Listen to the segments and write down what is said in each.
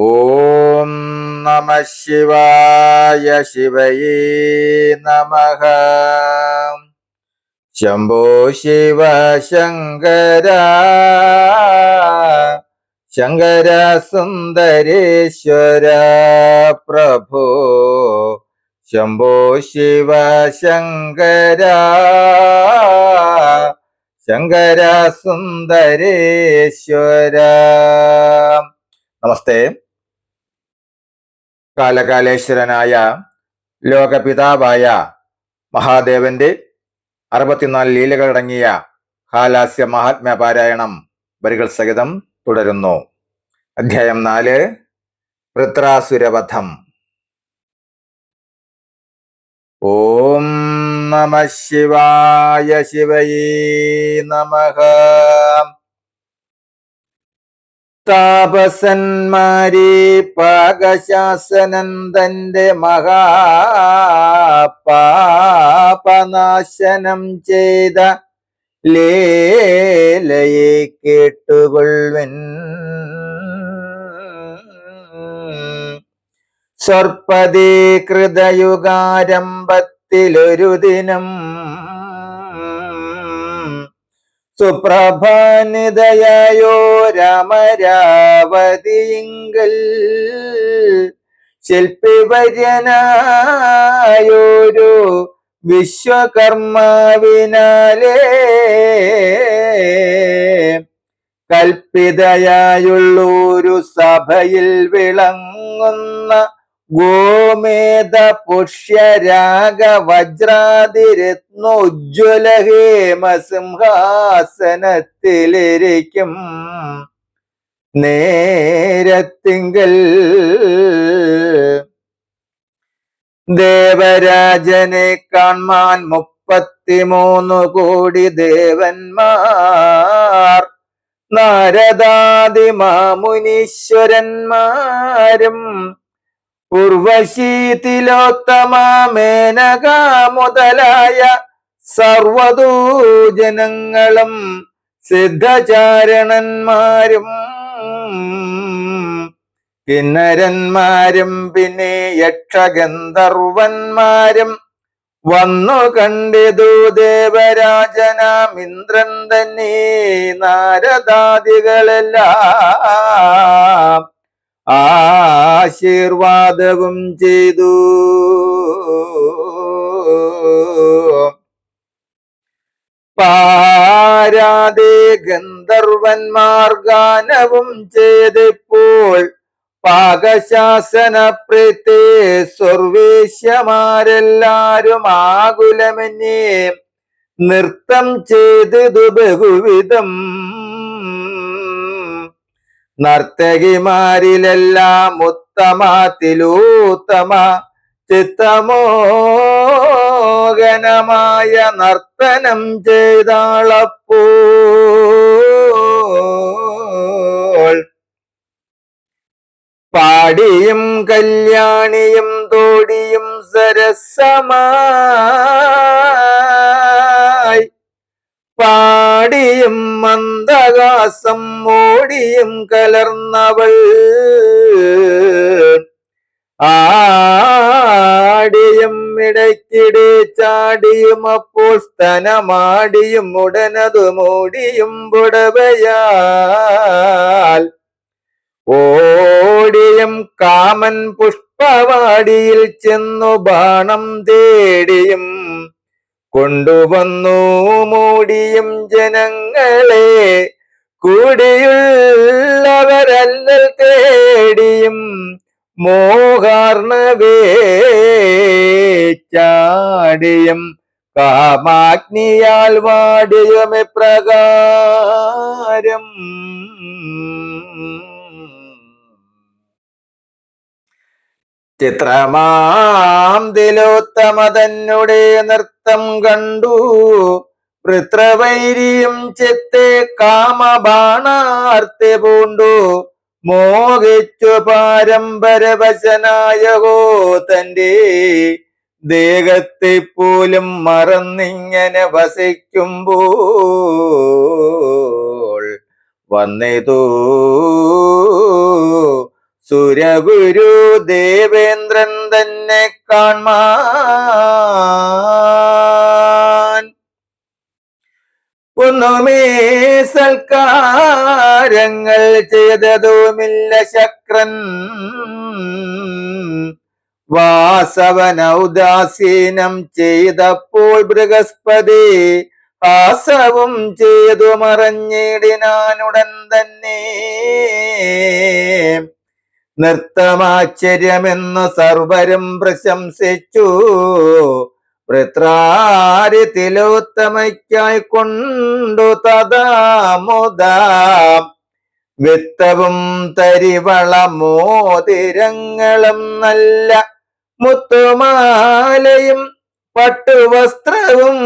ഓം നമ ശിവായ ശിവയേ നമ. ശംഭോ ശിവ ശങ്കര ശങ്കര സുന്ദരേശ്വര പ്രഭോ. ശംഭോ ശിവ ശങ്കര ശങ്കര സുന്ദരേശ്വര. നമസ്തേ. കാലകാലേശ്വരനായ ലോകപിതാവായ മഹാദേവന്റെ അറുപത്തിനാല് ലീലകളടങ്ങിയ ഹാലാസ്യ മഹാത്മ്യ പാരായണം വരികൾ സഹിതം തുടരുന്നു. അധ്യായം നാല് വൃത്രാസുരവധം. ഓം നമ ശിവായ ശിവയേ നമഃ. താപസന്മാരെ പാകശാസനന്ദന്റെ മഹാപാപനാശനം ചെയ്ത ലേലയെ കേട്ടുകൊള്ളുവൻ. സ്വർപ്പതേ കൃതയുഗാരംഭത്തിലൊരു ദിനം സുപ്രഭാനിതയോ രാമരാവതിയിങ്കൽ ശില്പിവര്യനായോരു വിശ്വകർമാവിനാലേ കൽപ്പിതയായുള്ളൊരു സഭയിൽ വിളങ്ങുന്ന ഗോമേത പുഷ്യരാഗ വജ്രാതിരത്നോജ്വല ഹേമ സിംഹാസനത്തിലിരിക്കും നേരത്തിങ്കൽ ദേവരാജനെ കാൺമാൻ മുപ്പത്തിമൂന്ന് കോടി ദേവന്മാർ നാരദാദി മാമുനീശ്വരന്മാരും ഉർവശീതിലോത്തമ മേനക മുതലായ സർവദൂജനങ്ങളും സിദ്ധചാരണന്മാരും കിന്നരന്മാരും പിന്നെ യക്ഷഗന്ധർവന്മാരും വന്നു കണ്ടിതു ദേവരാജനാം ഇന്ദ്രൻ തന്നെ നാരദാദികളെല്ലാം. ആശീർവാദവും ചെയ്തു. പാരാതെ ഗന്ധർവന്മാർ ഗാനവും ചെയ്തിപ്പോൾ പാകശാസന പ്രീത്തെ സർവേശ്യമാരെല്ലാരും നൃത്തം ചെയ്തതു ബഹുവിധം നർത്തകിമാരിലെല്ലാം ഉത്തമ തിലൂത്തമ ചിത്തമോഹനമായ നർത്തനം ചെയ്താളപ്പോൾ പാടിയും കല്യാണിയും തോടിയും സരസമായി പാടിയും മന്ദഹാസം ഓടിയും കലർന്നവൾ. ആടിയും ഇടയ്ക്കിടെ ചാടിയും അപ്പോൾ സ്തനമാടിയും ഉടനതു മൂടിയും പുടവയാൽ. ഓടിയും കാമൻ പുഷ്പവാടിയിൽ ചെന്നു ബാണം തേടിയും കൊണ്ടുവന്നു മൂടിയും ജനങ്ങളെ. കൂടിയുള്ളവരല്ലൽ തേടിയും മോഹാർണവേ ചാടിയും കാമാഗ്നിയാൽ വാടിയും ചിത്രമാം ദിലോത്തമതന്നുടെ നൃത്തം കണ്ടു. വൃത്രവൈരിയും ചെത്തെ കാമബാണാർത്തി പൂണ്ടു. മോഹിച്ചു പാരമ്പരവശനായകോ തന്റെ ദേഹത്തെ പോലും മറന്നിങ്ങനെ വസിക്കുമ്പോൾ വന്നിതൂ. സുരഗുരു ദേവേന്ദ്രൻ തന്നെ കാൺമാൻ ഒന്നുമേ സൽക്കാരങ്ങൾ ചെയ്തതുമില്ല ശക്രൻ. വാസവനൗദാസീനം ചെയ്തപ്പോൾ ബൃഹസ്പതി ആസവും ചെയ്തു മറഞ്ഞിടിനാനുടൻ തന്നെ. നൃത്തമാശ്ചര്യമെന്ന് സർവരും പ്രശംസിച്ചു. വൃത്രാരി തിലോത്തമയ്ക്കായി കൊണ്ടു തഥാമുദാം വിത്തവും തരിവള മോതിരങ്ങളും നല്ല മുത്തുമാലയും പട്ടുവസ്ത്രവും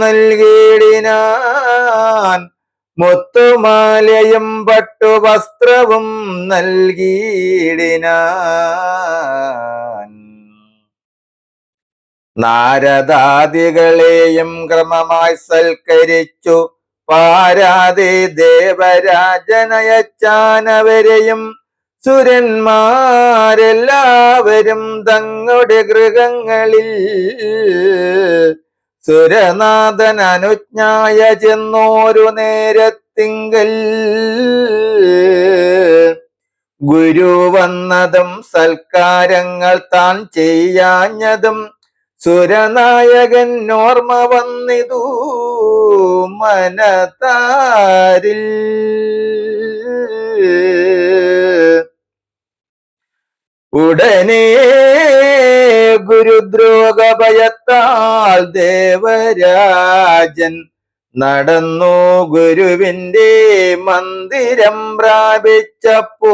നൽകിയിടിനാൻ. മുത്തുമാലയും പട്ടുവസ്ത്രവും നൽകിയിടിനാൻ. നാരദാദികളെയും ക്രമമായി സൽക്കരിച്ചു. പാരാതെ ദേവരാജനയച്ചാനവരെയും സുരന്മാരെല്ലാവരും തങ്ങളുടെ ഗൃഹങ്ങളിൽ സുരനാഥൻ അനുജ്ഞായ ചെന്നോരു നേരത്തിങ്കൽ. ഗുരു വന്നതും സൽക്കാരങ്ങൾ താൻ ചെയ്യാഞ്ഞതും സുരനായകൻ ഓർമ്മ വന്നിതു മനതാരിൽ. ഉടനെ ഗുരുദ്രോഗ ഭയത്താൽ ദേവരാജൻ നടന്നു ഗുരുവിന്റെ മന്ദിരം പ്രാപിച്ചപ്പോൾ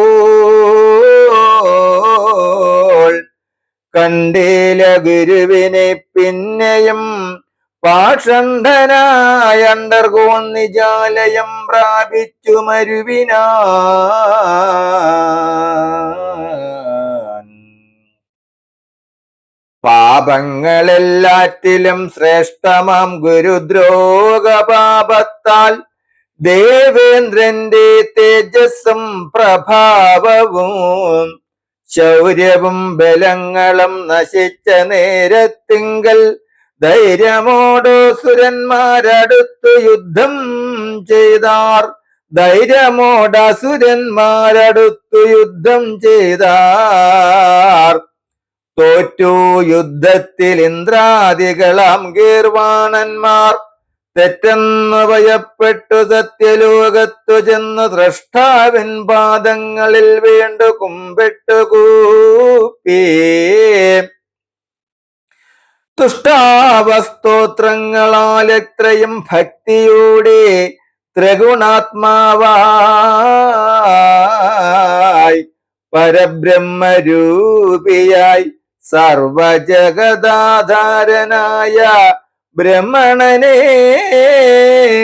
കണ്ടില ഗുരുവിനെ പിന്നെയും പാഷന്ധനായ അണ്ടർകോൺ നിജാലയം പ്രാപിച്ചു മരുവിനാൻ പാപങ്ങളെല്ലാറ്റിലും ശ്രേഷ്ഠമാം ഗുരുദ്രോഗ പാപത്താൽ ദേവേന്ദ്രന്റെ തേജസ്സും പ്രഭാവവും ശൗര്യവും ബലങ്ങളും നശിച്ച നേരത്തിങ്കൽ ധൈര്യമോടോ സുരന്മാരടുത്തു യുദ്ധം ചെയ്താർ. ധൈര്യമോടസുരന്മാരടുത്തു യുദ്ധം ചെയ്താർ. തോറ്റു യുദ്ധത്തിൽ ഇന്ദ്രാദികളാം ഗീർവാണന്മാർ. തെറ്റെന്ന് ഭയപ്പെട്ടു സത്യലോകത്തു ചെന്ന് ദ്രഷ്ടാവിൻ പാദങ്ങളിൽ വീണ്ടു കുമ്പിട്ടു കൂപ്പി. തുഷ്ടാവസ്തോത്രങ്ങളാൽ എത്രയും ഭക്തിയോടെ ത്രിഗുണാത്മാവായി പരബ്രഹ്മരൂപിയായി സർവജഗദാധാരനായ ബ്രഹ്മണനെ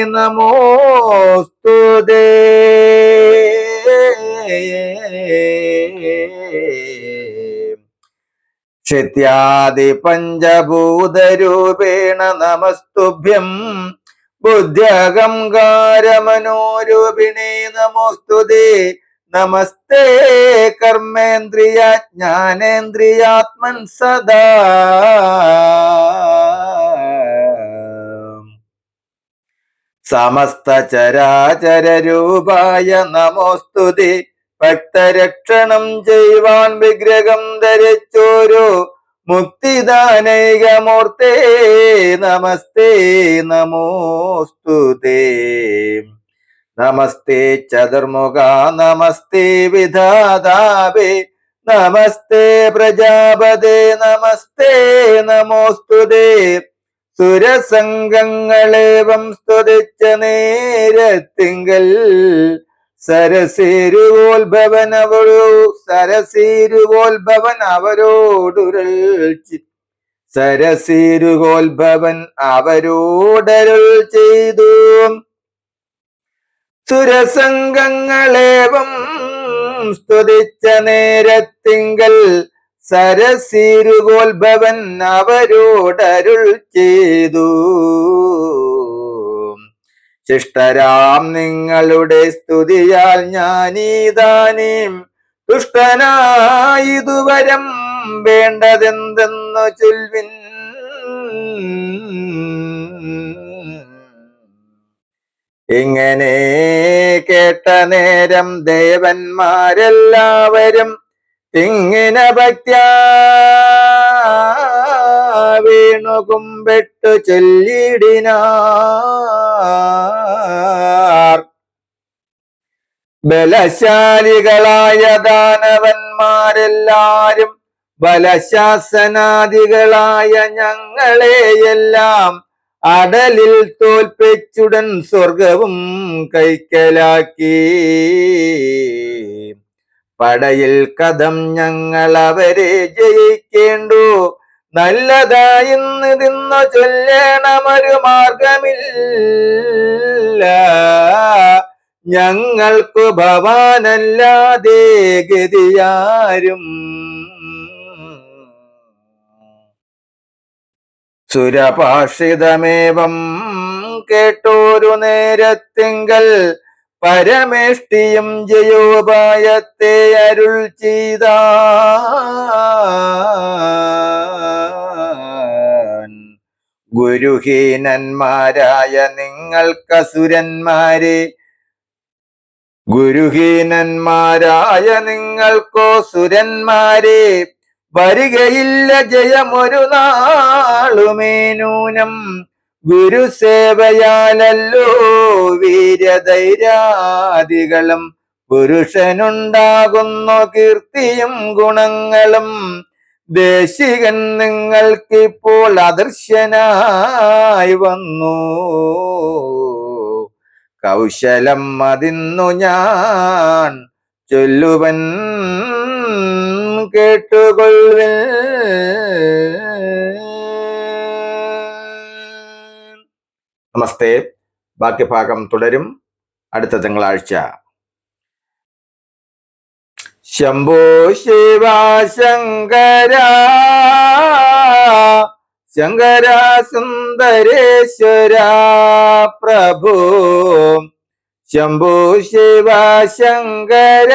നമോസ്തുതേ. ശിത്യാദി പഞ്ചഭൂതരൂപേണ നമസ്തുഭ്യം. ബുദ്ധ്യഹംകാരമനോരൂപിണേ നമോസ്തുതേ. നമസ്തേ കർമ്മേന്ദ്രിയ ജ്ഞാനേന്ദ്രിയാത്മൻ സദാ. സമസ്ത ചരാചര രൂപായ നമോസ്തുതി. ഭക്തരക്ഷണം ചെയ്യുവാൻ വിഗ്രഹം ധരിച്ചോരു മുക്തിദാനൈകമൂർത്തേ. നമസ്തേ നമോസ്തുതേ. നമസ്തേ ചതുർമുഖ നമസ്തേ വിധാതാവേ നമസ്തേ പ്രജാപതേ നമസ്തേ നമോസ്തുതേ. സുരസംഗങ്ങളെ സ്തുതിച്ച നേരത്തിങ്കൽ സരസേരുവോത്ഭവൻ അവരോ സരസേരുവോത്ഭവൻ അവരോടുരൽ സരസേരുവോത്ഭവൻ അവരോടരുൾ ചെയ്തു. സുരസംഗങ്ങളേവം സ്തുതിച്ച നേരത്തിങ്കൽ സരസീരുകോത്ഭവൻ അവരോടരുൾ ചെയ്തു. ശിഷ്ടരാം നിങ്ങളുടെ സ്തുതിയാൽ ഞാനീതാനീം ദുഷ്ടനായിതുവരം വേണ്ടതെന്തെന്നു ചൊൽവിൻ ഇങ്ങനെ കേട്ട നേരം ദേവന്മാരെല്ലാവരും തിങ്ങിന ഭക്ത്യാ വീണു കുമ്പിട്ടു ചൊല്ലിടിനാർ ബലശാലികളായ ദാനവന്മാരെല്ലാരും ബലശാസനാദികളായ ഞങ്ങളെയെല്ലാം അടലിൽ തോൽപ്പിച്ചുടൻ സ്വർഗവും കൈക്കലാക്കി. പടയിൽ കഥം ഞങ്ങൾ അവരെ ജയിക്കേണ്ടു. നല്ലതായിന്ന് തിന്നു ചൊല്ലണമൊരു മാർഗമില്ല. ഞങ്ങൾക്കു ഭവാനല്ലാതെ ഗതിയാരും സുരഭാഷിതമേവം കേട്ടോരു നേരത്തിങ്കൽ പരമേഷ്ടിയും ജയോപായത്തെ അരുൾ ചെയ്ത. ഗുരുഹീനന്മാരായ നിങ്ങൾക്കസുരന്മാരെ ഗുരുഹീനന്മാരായ നിങ്ങൾക്കോ സുരന്മാരെ വരികയില്ല ജയമൊരു നാളുമേനൂനം ഗുരുസേവയാലല്ലോ വീര്യധൈര്യാദികളും പുരുഷനുണ്ടാകുന്നു കീർത്തിയും ഗുണങ്ങളും. ദേശികൻ നിങ്ങൾക്കിപ്പോൾ അദൃശ്യനായി വന്നു. കൗശലം അതിന്നു ഞാൻ. ചൊല്ലുവൻ കേട്ടുകൊള്ളുവിൻ. നമസ്തേ. ബാക്കി ഭാഗം തുടരും. അടുത്ത തിങ്കളാഴ്ച. ശംഭോ ശിവ ശങ്കര ശങ്കര സുന്ദരേശ്വര പ്രഭു. ശംഭോ ശിവ ശങ്കര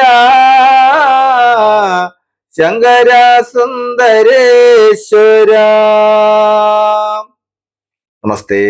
ശങ്കര നമസ്തേ.